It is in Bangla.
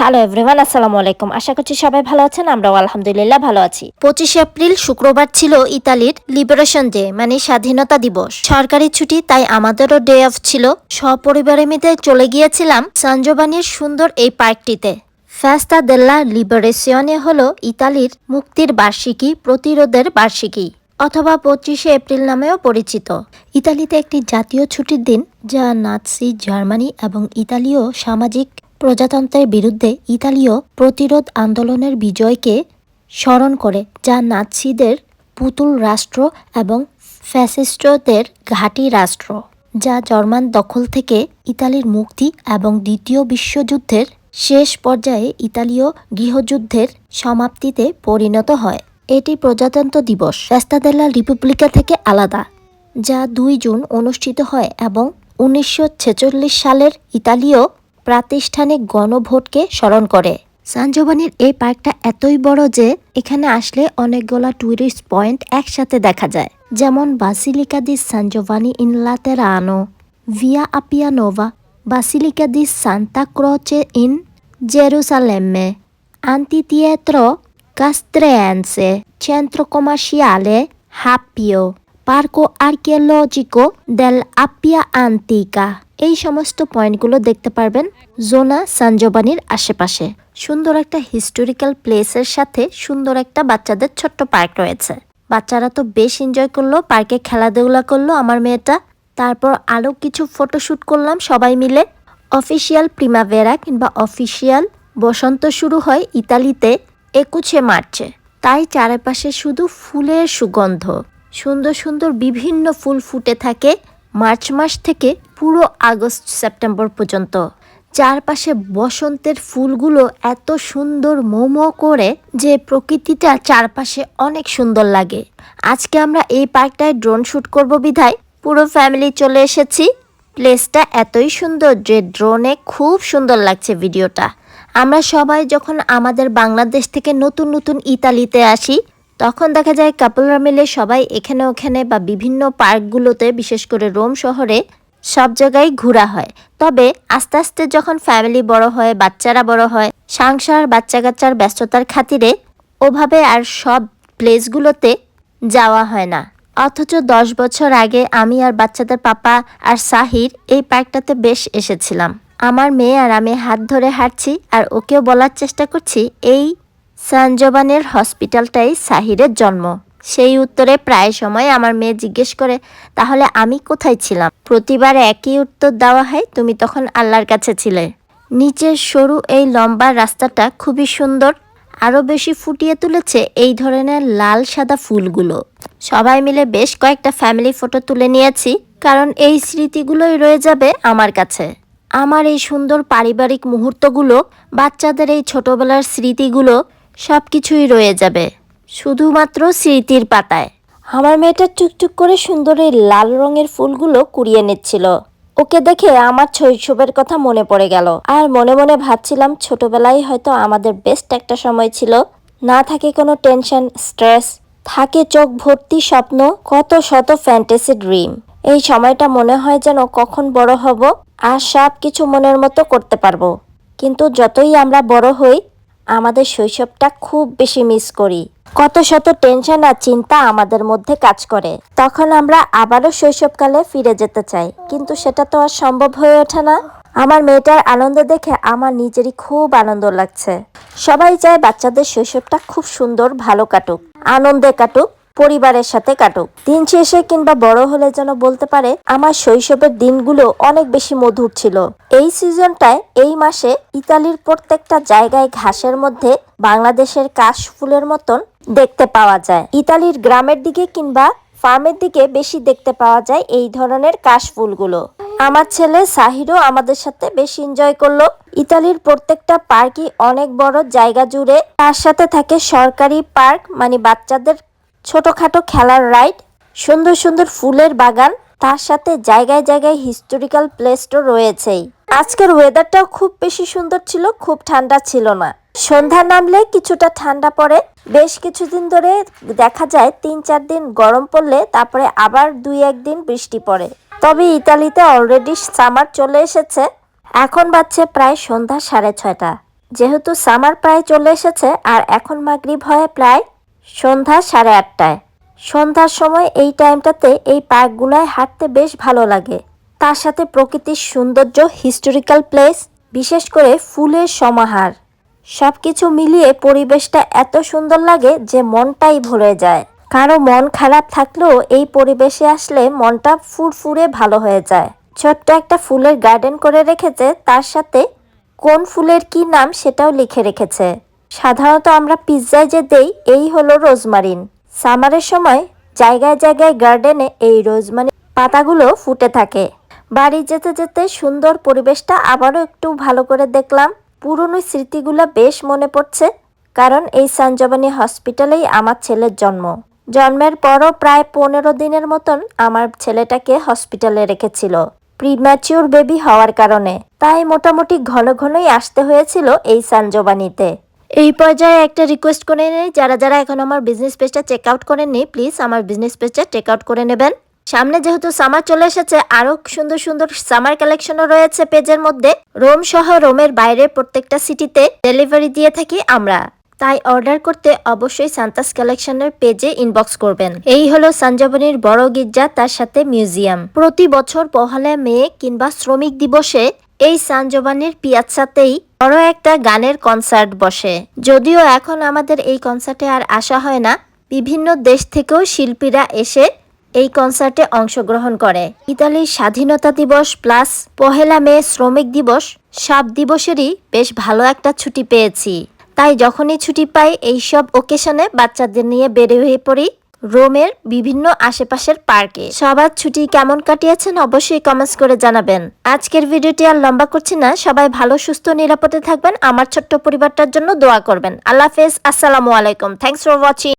হ্যালো এভরিওয়ান আসসালামু আলাইকুম। আশা করছি সবাই ভালো আছেন, আমরাও আলহামদুলিল্লাহ ভালো আছি। পঁচিশে এপ্রিল, শুক্রবার ছিল ইতালির লিবারেশন ডে মানে স্বাধীনতা দিবস। সরকারি ছুটি, তাই আমাদেরও ডে অফ ছিল। সপরিবারে মিলে চলে গিয়েছিলাম সানজোবানির সুন্দর এই পার্কটিতে। ফ্যাস্তা দেল্লা লিবারেশনে হলো ইতালির মুক্তির বার্ষিকী, প্রতিরোধের বার্ষিকী। অথবা পঁচিশে এপ্রিল নামেও পরিচিত। ইতালিতে একটি জাতীয় ছুটির দিন, যা নাৎসি, জার্মানি এবং ইতালীয় সামাজিক প্রজাতন্ত্রের বিরুদ্ধে ইতালীয় প্রতিরোধ আন্দোলনের বিজয়কে স্মরণ করে, যা নাৎসিদের পুতুল রাষ্ট্র এবং ফ্যাসিস্টদের ঘাঁটি রাষ্ট্র, যা জার্মান দখল থেকে ইতালির মুক্তি এবং দ্বিতীয় বিশ্বযুদ্ধের শেষ পর্যায়ে ইতালীয় গৃহযুদ্ধের সমাপ্তিতে পরিণত হয়। এটি প্রজাতন্ত্র দিবস। রাস্তাদেলা রিপাবলিকা থেকে আলাদা, যা দুই জুন অনুষ্ঠিত হয় এবং উনিশশো ছেচল্লিশ সালের ইতালীয় প্রাতিষ্ঠানিক গণভোটকে স্মরণ করে। সানজোবানির এই পার্কটা এতই বড় যে এখানে আসলে অনেকগুলো টুরিস্ট পয়েন্ট একসাথে দেখা যায়। যেমন Basilica di San Giovanni in Laterano Via Appia Nuova Basilica di Santa Croce in Gerusalemme anfiteatro castrense, centro commerciale, Happio Parco Archeologico del Appia Antica এই সমস্ত পয়েন্টগুলো দেখতে পারবেন জোনা সানজোবানির আশেপাশে। সুন্দর একটা হিস্টোরিক্যাল প্লেসের সাথে সুন্দর একটা বাচ্চাদের ছোট্ট পার্ক রয়েছে। বাচ্চারা তো বেশ এনজয় করল পার্কে খেলাধুলা করল আমার মেয়েটা। তারপর আরও কিছু ফটোশ্যুট করলাম সবাই মিলে। অফিসিয়াল প্রিমাভেরা কিংবা অফিসিয়াল বসন্ত শুরু হয় ইতালিতে। একুশে মার্চে। তাই চারপাশে শুধু ফুলের সুগন্ধ। সুন্দর সুন্দর বিভিন্ন ফুল ফুটে থাকে মার্চ মাস থেকে পুরো আগস্ট সেপ্টেম্বর পর্যন্ত। চারপাশে বসন্তের ফুলগুলো এত সুন্দর মোমো করে যে প্রকৃতিটা চারপাশে অনেক সুন্দর লাগে। আজকে আমরা এই পার্কটায় ড্রোন শ্যুট করব বিধায়। পুরো ফ্যামিলি চলে এসেছি। প্লেসটা এতই সুন্দর যে ড্রোনে খুব সুন্দর লাগছে ভিডিওটা। আমরা সবাই যখন আমাদের বাংলাদেশ থেকে নতুন নতুন ইতালিতে আসি, তখন দেখা যায় কাপলরা মিলে সবাই এখানে ওখানে বা বিভিন্ন পার্কগুলোতে, বিশেষ করে রোম শহরে, সব জায়গায় ঘোরা হয়। তবে আস্তে আস্তে যখন ফ্যামিলি বড় হয়, বাচ্চারা বড় হয়, সংসার বাচ্চা কাচ্চার ব্যস্ততার খাতিরে ওভাবে আর সব প্লেসগুলোতে যাওয়া হয় না। অথচ দশ বছর আগে আমি আর বাচ্চাদের পাপা আর সাহির এই পার্কটাতে বেশ এসেছিলাম। আমার মেয়ে আর আমি হাত ধরে হাঁটছি আর ওকেও বলার চেষ্টা করছি, এই সানজোবানের হসপিটালটাই সাহিরের জন্ম। সেই উত্তরে প্রায় সময় আমার মেয়ে জিজ্ঞেস করে, তাহলে আমি কোথায় ছিলাম? প্রতিবার একই উত্তর দেওয়া হয়, তুমি তখন আল্লাহর কাছে ছিলে। নিচের সরু এই লম্বা রাস্তাটা খুবই সুন্দর, আরও বেশি ফুটিয়ে তুলেছে এই ধরনের লাল সাদা ফুলগুলো। সবাই মিলে বেশ কয়েকটা ফ্যামিলি ফটো তুলে নিয়েছি, কারণ এই স্মৃতিগুলোই রয়ে যাবে আমার কাছে। আমার এই সুন্দর পারিবারিক মুহূর্তগুলো, বাচ্চাদের এই ছোটবেলার স্মৃতিগুলো সব কিছুই রয়ে যাবে। শুধুমাত্র স্মৃতির পাতায়। আমার মেয়েটা টুকটুক করে সুন্দর এই লাল রঙের ফুলগুলো কুড়িয়ে নিচ্ছিল। ওকে দেখে আমার শৈশবের কথা মনে পড়ে গেল। আর মনে মনে ভাবছিলাম ছোটবেলায় হয়তো আমাদের বেস্ট একটা সময় ছিল। না থাকে কোনো টেনশন, স্ট্রেস, থাকে চোখ ভর্তি স্বপ্ন, কত শত ফ্যান্টাসি ড্রিম। এই সময়টা মনে হয় যেন কখন বড় হব আর সব কিছু মনের মতো করতে পারব। কিন্তু যতই আমরা বড় হই, আমাদের শৈশবটা খুব বেশি মিস করি। কত শত টেনশন আর চিন্তা আমাদের মধ্যে কাজ করে। তখন আমরা আবারও শৈশবকালে ফিরে যেতে চাই, কিন্তু সেটা তো আর সম্ভব হয়ে ওঠে না। আমার মেয়েটার আনন্দ দেখে আমার নিজেরই খুব আনন্দ লাগছে। সবাই চায় বাচ্চাদের শৈশবটা খুব সুন্দর, ভালো কাটুক, আনন্দে কাটুক। পরিবারের সাথে কাটুক। দিন শেষে কিংবা বড় হলে যেন বলতে পারে, আমার শৈশবের দিনগুলো অনেক বেশি মধুর ছিল। এই সিজনটায় এই মাসে ইতালির প্রত্যেকটা জায়গায় ঘাসের মধ্যে বাংলাদেশের কাশ ফুলের মতন দেখতে পাওয়া যায়। ইতালির গ্রামের দিকে কিংবা ফার্মের দিকে বেশি দেখতে পাওয়া যায় এই ধরনের কাশ ফুলগুলো। আমার ছেলে সাহিরও আমাদের সাথে বেশ এনজয় করল। ইতালির প্রত্যেকটা পার্কই অনেক বড় জায়গা জুড়ে তার সাথে থাকে সরকারি পার্ক মানে বাচ্চাদের ছোটখাটো খেলার রাইড, সুন্দর সুন্দর ফুলের বাগান, তার সাথে জায়গায় জায়গায় হিস্টোরিক্যাল প্লেস তো রয়েছেই। আজকের ওয়েদারটাও খুব বেশি সুন্দর ছিল, খুব ঠান্ডা ছিল না। সন্ধ্যা নামলে কিছুটা ঠান্ডা পড়ে। বেশ কিছুদিন ধরে দেখা যায় তিন চার দিন গরম পড়লে তারপরে আবার দুই একদিন বৃষ্টি পড়ে। তবে ইতালিতে অলরেডি সামার চলে এসেছে। এখন বাজছে প্রায় সন্ধ্যা সাড়ে ছয়টা। যেহেতু সামার প্রায় চলে এসেছে, আর এখন মাগরিব হয় প্রায় সন্ধ্যা সাড়ে আটটায়। সন্ধ্যার সময় এই টাইমটাতে এই পার্কগুলোয় হাঁটতে বেশ ভালো লাগে। তার সাথে প্রকৃতির সৌন্দর্য হিস্টোরিক্যাল প্লেস বিশেষ করে ফুলের সমাহার। সব কিছু মিলিয়ে পরিবেশটা এত সুন্দর লাগে যে মনটাই ভরে যায়। কারও মন খারাপ থাকলেও এই পরিবেশে আসলে মনটা ফুরফুরে ভালো হয়ে যায়। ছোট্ট একটা ফুলের গার্ডেন করে রেখেছে, তার সাথে কোন ফুলের কি নাম সেটাও লিখে রেখেছে। সাধারণত আমরা পিৎজায় যে দেই, এই হলো রোজমারিন। সামারের সময় জায়গায় জায়গায় গার্ডেনে এই রোজমারিন পাতাগুলো ফুটে থাকে। বাড়ি যেতে যেতে সুন্দর পরিবেশটা আবারও একটু ভালো করে দেখলাম। পুরনো স্মৃতিগুলো বেশ মনে পড়ছে, কারণ এই সানজবানি হসপিটালেই আমার ছেলের জন্ম। জন্মের পরও প্রায় পনেরো দিনের মতন আমার ছেলেটাকে হসপিটালে রেখেছিল প্রিম্যাচিওর বেবি হওয়ার কারণে। তাই মোটামুটি ঘন ঘনই আসতে হয়েছিল এই সানজবানিতে। এই পর্যায়ে একটা রিকোয়েস্ট করে নেই। যারা যারা এখন আমার বিজনেস পেজটা চেক আউট করেননি প্লিজ আমার বিজনেস পেজটা চেক আউট করে নেবেন। সামনে যেহেতু সামার চলে এসেছে, আরও সুন্দর সুন্দর সামার কালেকশনও রয়েছে পেজের মধ্যে। রোম সহ রোমের বাইরে প্রত্যেকটা সিটিতে ডেলিভারি দিয়ে থাকি আমরা। তাই অর্ডার করতে অবশ্যই সান্তাস কালেকশনের পেজে ইনবক্স করবেন। এই হলো সঞ্জীবনীর বড় গির্জা, তার সাথে মিউজিয়াম প্রতি বছর পহেলা মে কিংবা শ্রমিক দিবসে এই সানজবানির পিয়াচ্ছাতেই বড় একটা গানের কনসার্ট বসে। যদিও এখন আমাদের এই কনসার্টে আর আসা হয় না, বিভিন্ন দেশ থেকেও শিল্পীরা এসে এই কনসার্টে অংশগ্রহণ করে। ইতালির স্বাধীনতা দিবস প্লাস পহেলা মে শ্রমিক দিবস সব দিবসেরই বেশ ভালো একটা ছুটি পেয়েছি। তাই যখনই ছুটি পাই, এইসব ওকেশনে বাচ্চাদের নিয়ে বেড়ে হয়ে পড়ি। রোমের বিভিন্ন আশেপাশের পার্কে। সবার ছুটি কেমন কাটিয়েছেন অবশ্যই কমেন্টস করে জানাবেন। আজকের ভিডিওটি আর লম্বা করছি না, সবাই ভালো, সুস্থ, নিরাপদে থাকবেন। আমার ছোট্ট পরিবারটার জন্য দোয়া করবেন। আল্লাহ হাফেজ, আসসালামু আলাইকুম। Thanks for watching